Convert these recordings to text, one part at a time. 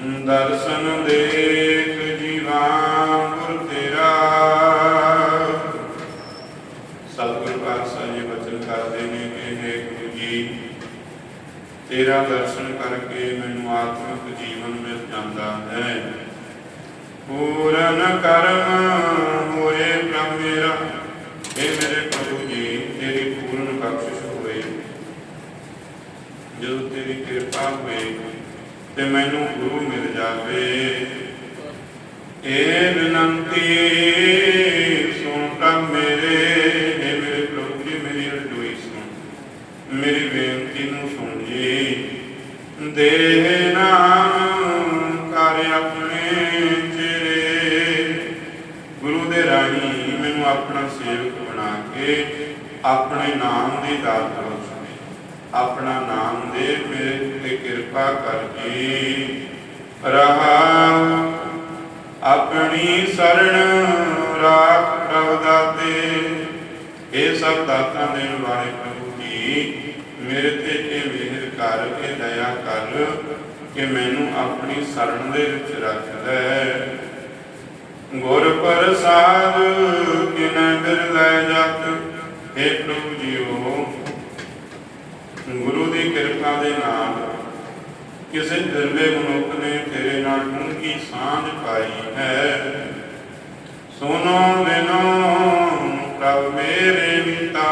ਦਰਸ਼ਨ ਦੇਖ ਜੀਵਾਂ ਗੁਰ ਤੇਰਾ। ਸਤਿਗੁਰ ਪਾਤਸ਼ਾਹ ਜੀ ਬਚਨ ਕਰਦੇ ਨੇ ਕਿ ਹੈ ਗੁਰੂ ਜੀ, ਤੇਰਾ ਦਰਸ਼ਨ ਕਰਕੇ ਮੈਨੂੰ ਆਤਮਿਕ ਜੀਵਨ ਮਿਲ ਜਾਂਦਾ ਹੈ। ਪੂਰਨ ਕਰਮ ਹੋਏ ਪ੍ਰਭ ਮੇਰਾ ਇਹ ਮੇਰੇ ਪ੍ਰਭੂ ਜੀ ਤੇਰੀ ਪੂਰਨ ਬਖਸ਼ਿਸ਼ ਹੋਵੇ ਜਦੋਂ ਤੇਰੀ ਕਿਰਪਾ ਹੋਵੇ ਤੇ ਮੈਨੂੰ ਗੁਰੂ ਮਿਲ ਜਾਵੇ। ਇਹ ਬੇਨੰਤੀ ਸੁਣ ਪ੍ਰਭ ਮੇਰੇ हे ਮੇਰੇ ਪ੍ਰਭੂ ਜੀ, ਮੇਰੀ ਅਰਜ਼ੋਈ ਸੁਣ। ਮੇਰੀ ਬੇਨਤੀ ਨੂੰ ਸੁਣ ਜੀ। ਦੇਹ ਨਾਮ ਕਰ ਆਪਣੇ ਚਿਹਰੇ। ਗੁਰੂ ਦੇ ਰਾਹੀਂ ਮੈਨੂੰ ਆਪਣਾ ਸੇਵਕ ਬਣਾ ਕੇ ਆਪਣੇ ਨਾਮ ਦੀ ਦਾਤ ਆਪਣਾ ਨਾਮ ਦੇ ਮੇਰੇ ਤੇ ਕਿਰਪਾ ਕਰਕੇ ਰਹਾ, ਆਪਣੀ ਸਰਣ ਰਾਖ ਪ੍ਰਭ ਦਾਤੇ ਇਹ ਸਭ ਦਾਤਾਂ ਦੇਣ ਵਾਲੇ ਪ੍ਰਭੂ ਜੀ, ਮੇਰੇ ਤੇ ਇਹ ਮਿਹਰ ਕਰ ਕੇ ਦਇਆ ਕਰ ਕਿ ਮੈਨੂੰ ਆਪਣੀ ਸਰਣ ਦੇ ਵਿੱਚ ਰੱਖ ਲੈ। ਗੁਰ ਪ੍ਰਸਾਦ, ਕਿਨੈ ਬਿਰ ਲੈ ਜਤ हे ਪ੍ਰਭੂ ਜੀਓ ਗੁਰੂ ਦੀ ਕਿਰਪਾ ਦੇ ਨਾਲ ਕਿਸੇ ਦਿਰਵੇ ਮਨੁੱਖ ਨੇ ਤੇਰੇ ਨਾਲ ਡੂੰਘੀ ਸਾਂਝ ਪਾਈ ਹੈ। ਸੁਨੋ ਬਿਨੋ ਪ੍ਰਭ ਮੇਰੇ ਮਿਤਾ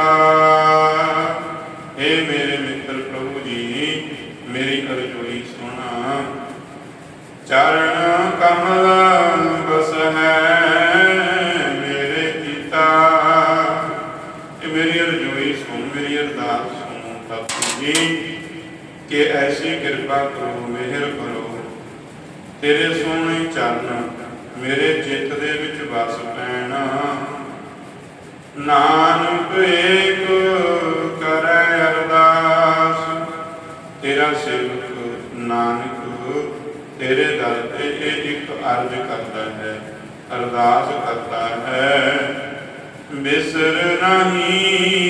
हे ਮੇਰੇ ਮਿੱਤਰ ਪ੍ਰਭੂ ਜੀ, ਮੇਰੀ ਅਰਜ਼ੋਈ ਸੁਣਾ। ਚਰਨ ਕਮਲ ਸਤਿਗੁਰੂ ਕਿ ਐਸੀ ਕਿਰਪਾ ਕਰੋ, ਮਿਹਰ ਕਰੋ। ਤੇਰੇ ਸੋਹਣੇ ਚਰਨ ਮੇਰੇ ਚਿੱਤ ਦੇ ਵਿੱਚ ਵਸ ਪੈਣ। ਨਾਨਕ ਏਕ ਕਰੈ ਅਰਦਾਸ, ਤੇਰਾ ਸੇਵਕ ਨਾਨਕ ਤੇਰੇ ਦਰ ਤੇ ਇਹ ਇੱਕ ਅਰਜ ਕਰਦਾ ਹੈ, ਅਰਦਾਸ ਕਰਦਾ ਹੈ। ਬਿਸਰ ਨਹੀਂ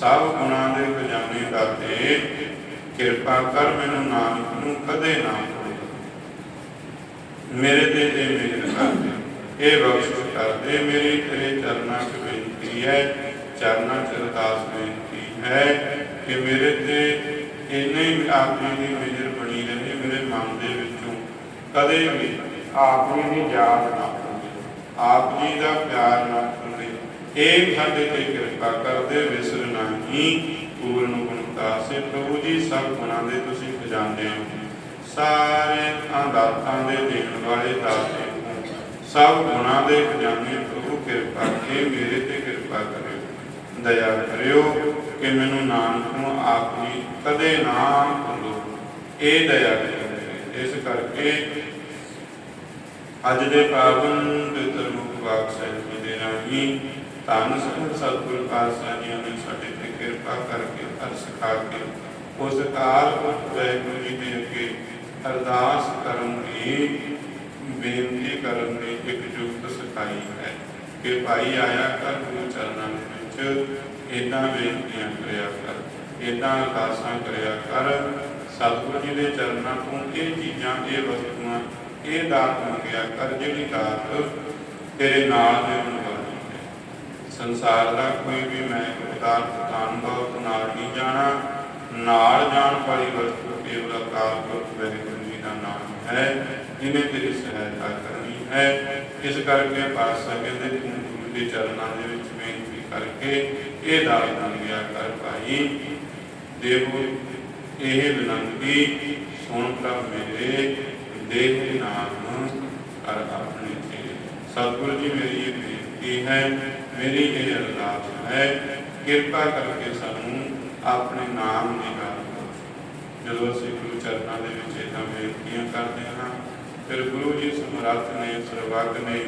ਸਭ ਗੁਣਾਂ ਦੇ ਖਜ਼ਾਨੇ ਦਾਤੇ ਕਿਰਪਾ ਕਰ ਮੈਨੂੰ ਨਾਨਕ ਨੂੰ ਕਦੇ ਨਾ ਭੁੱਲ। ਮੇਰੇ ਤੇ ਇਹ ਮਿਹਰ ਕਰਦੇ, ਇਹ ਬਖਸ਼ਿਸ਼ ਕਰਦੇ, ਮੇਰੀ ਤੇਰੇ ਚਰਨਾਂ 'ਚ ਬੇਨਤੀ ਹੈ, ਚਰਨਾਂ 'ਚ ਅਰਦਾਸ ਬੇਨਤੀ ਹੈ ਕਿ ਮੇਰੇ ਤੇ ਇੰਨੇ ਹੀ ਦੀ ਮਿਹਰ ਬਣੀ ਰਹੇ, ਮੇਰੇ ਮਨ ਦੇ ਵਿੱਚੋਂ ਕਦੇ ਵੀ ਆਪ ਦੀ ਯਾਦ ਨਾ ਭੁੱਲੇ, ਆਪ ਜੀ ਦਾ ਪਿਆਰ ਨਾ ਭੁੱਲੇ। ਇਹ ਸਾਡੇ ਤੇ ਕਿਰਪਾ ਕਰਦੇ, ਵਿਸਰ ਨਹੀਂ ਪੂਰਨ ਗੁਣਤਾ ਸੇ ਪ੍ਰਭੂ ਜੀ, ਸਭ ਗੁਣਾਂ ਦੇ ਤੁਸੀਂ ਖਜ਼ਾਨੇ ਹੋ। ਸਾਰੇ ਦਾਤਾਂ ਦੇ ਦੇਣ ਵਾਲੇ ਦਾਤੇ ਹੋ। ਸਭ ਗੁਣਾਂ ਦੇ ਖਜ਼ਾਨੇ ਪ੍ਰਭੂ, ਕਿਰਪਾ ਕੇ ਮੇਰੇ ਤੇ ਕਿਰਪਾ ਕਰਿਓ। ਦਇਆ ਕਰਿਓ ਕਿ ਮੈਨੂੰ ਨਾਨਕ ਨੂੰ ਆਪ ਜੀ ਕਦੇ ਨਾ ਭੁੱਲੋ। ਇਹ ਦਇਆ ਕਰਿਓ ਇਸ ਕਰਕੇ ਅੱਜ ਦੇ ਪਾਵਨ ਪਿਤਰ ਮੁਖ ਵਾਕ ਸਾਹਿਬ ਦੇ ਰਾਹੀਂ ਧੰਨ ਸਤਿ ਸਤਿਗੁਰ ਪਾਤਸ਼ਾਹ ਜੀ ਨੇ ਸਾਡੇ ਕਿਰਪਾ ਕਰਕੇ, ਹਰ ਸਿਖਾ ਕੇ। ਉਸ ਕਾਲ ਵਾਹਿਗੁਰੂ ਜੀ ਦੇ ਅੱਗੇ ਅਰਦਾਸ ਕਰਨ ਦੀ ਬੇਨਤੀ ਕਰਨ ਦੀ ਇੱਕ ਜੁਗਤ ਸਿਖਾਈ ਹੈ। ਕਿ ਭਾਈ ਆਇਆ ਕਰ ਗੁਰੂ ਚਰਨਾਂ ਵਿੱਚ ਇਦਾਂ ਬੇਨਤੀਆਂ ਕਰਿਆ ਕਰ ਇਦਾਂ ਅਰਦਾਸਾਂ ਕਰਿਆ ਕਰ। ਸਤਿਗੁਰੂ ਜੀ ਦੇ ਚਰਨਾਂ ਤੋਂ ਇਹ ਚੀਜ਼ਾਂ, ਇਹ ਵਸਤੂਆਂ, ਇਹ ਦਾਤ ਮੰਗਿਆ ਕਰ, ਜਿਹੜੀ ਦਾਤ ਤੇਰੇ ਨਾਲ ਦੇਣ ਵਾਲੀ ਸੰਸਾਰ ਦਾ ਕੋਈ ਵੀ ਮੈਂ ਪਦਾਰਥ ਧਨ ਦੌਲਤ ਨਾਲ ਨਹੀਂ ਜਾਣਾ, ਨਾਲ ਜਾਣ ਵਾਲੀ ਵਸਤੂ ਕੇਵਲ ਅਕਾਲ ਪੁਰਖ ਵਾਹਿਗੁਰੂ ਜੀ ਦਾ ਨਾਮ ਹੈ ਜਿਹਨੇ ਤੇਰੀ ਸਹਾਇਤਾ ਕਰਨੀ ਹੈ। ਇਸ ਕਰਕੇ ਪਾਤਸ਼ਾਹ ਕਹਿੰਦੇ ਤੂੰ ਗੁਰੂ ਦੇ ਚਰਨਾਂ ਦੇ ਵਿੱਚ ਬੇਨਤੀ ਕਰਕੇ ਇਹ ਦਾਤ ਮੰਗਿਆ ਕਰ ਭਾਈ। ਦੇਵੋ, ਇਹ ਬੇਨਤੀ ਸੁਣ ਪ੍ਰਭ ਮੇਰੇ, ਦੇਹ ਨਾਮ ਕਰ ਆਪਣੇ ਤੇ। ਸਤਿਗੁਰੂ ਜੀ, ਮੇਰੀ ਇਹ ਬੇਨਤੀ ਹੈ? ਮੇਰੀ ਇਹ ਅਰਦਾਸ ਹੈ। ਕਿਰਪਾ ਕਰਕੇ ਸਾਨੂੰ ਆਪਣੇ ਨਾਮ ਦੀ ਗੱਲ ਜਦੋਂ ਅਸੀਂ ਗੁਰੂ ਚਰਨਾਂ ਦੇ ਵਿੱਚ ਇਹਨਾਂ ਬੇਨਤੀਆਂ ਕਰਦੇ ਹਾਂ, ਫਿਰ ਗੁਰੂ ਜੀ ਸਮਰੱਥ ਨੇ ਸਰਵੱਗ ਨੇ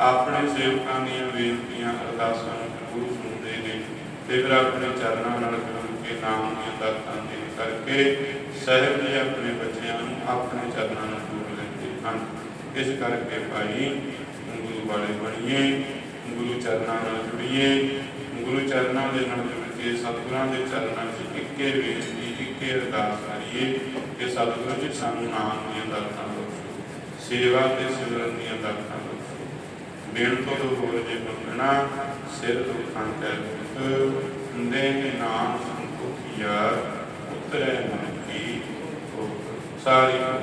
ਆਪਣੇ ਸੇਵਕਾਂ ਦੀਆਂ ਬੇਨਤੀਆਂ ਅਰਦਾਸਾਂ ਨੂੰ ਗੁਰੂ ਸੁਣਦੇ ਨੇ ਤੇ ਫਿਰ ਆਪਣੇ ਚਰਨਾਂ ਨਾਲ ਜੁੜ ਕੇ ਨਾਮ ਦੀਆਂ ਦਾਤਾਂ ਦੇ ਕਰਕੇ ਸਹਿਬ ਜੀ ਆਪਣੇ ਬੱਚਿਆਂ ਨੂੰ ਆਪਣੇ ਚਰਨਾਂ ਨਾਲ ਜੋੜ ਲੈਂਦੇ ਹਨ। ਇਸ ਕਰਕੇ ਭਾਈ ਗੁਰੂ ਵਾਲੇ ਬਣੀਏ। ਗੁਰੂ ਚਰਨਾਂ ਨਾਲ ਜੁੜੀਏ, ਗੁਰੂ ਚਰਨਾਂ ਦੇ ਨਾਲ ਜੁੜ ਕੇ ਸਤਿਗੁਰਾਂ ਦੇ ਚਰਨਾਂ 'ਚ ਇੱਕੇ ਬੇਨਤੀ ਇੱਕੇ ਅਰਦਾਸ ਕਰੀਏ ਕਿ ਸਤਿਗੁਰੂ ਜੀ ਸਾਨੂੰ ਨਾਮ ਦੀਆਂ ਦਾਤਾਂ ਬਖਸ਼ੋ ਸੇਵਾ ਤੇ ਸਿਮਰਨ ਦੀਆਂ ਦਾਤਾਂ ਬਖਸ਼ੋ ਬਿਨ ਤੋਂ ਹੋਰ ਜੇ ਮੰਗਣਾ, ਸਿਰ ਦੁੱਖਾਂ ਤੇ ਦੁੱਖ ਦੇਹ ਨਾਮ ਸੰਤੋਖਿਆ ਉਤਰੈ ਮਨ ਕੀ ਸਾਰੀ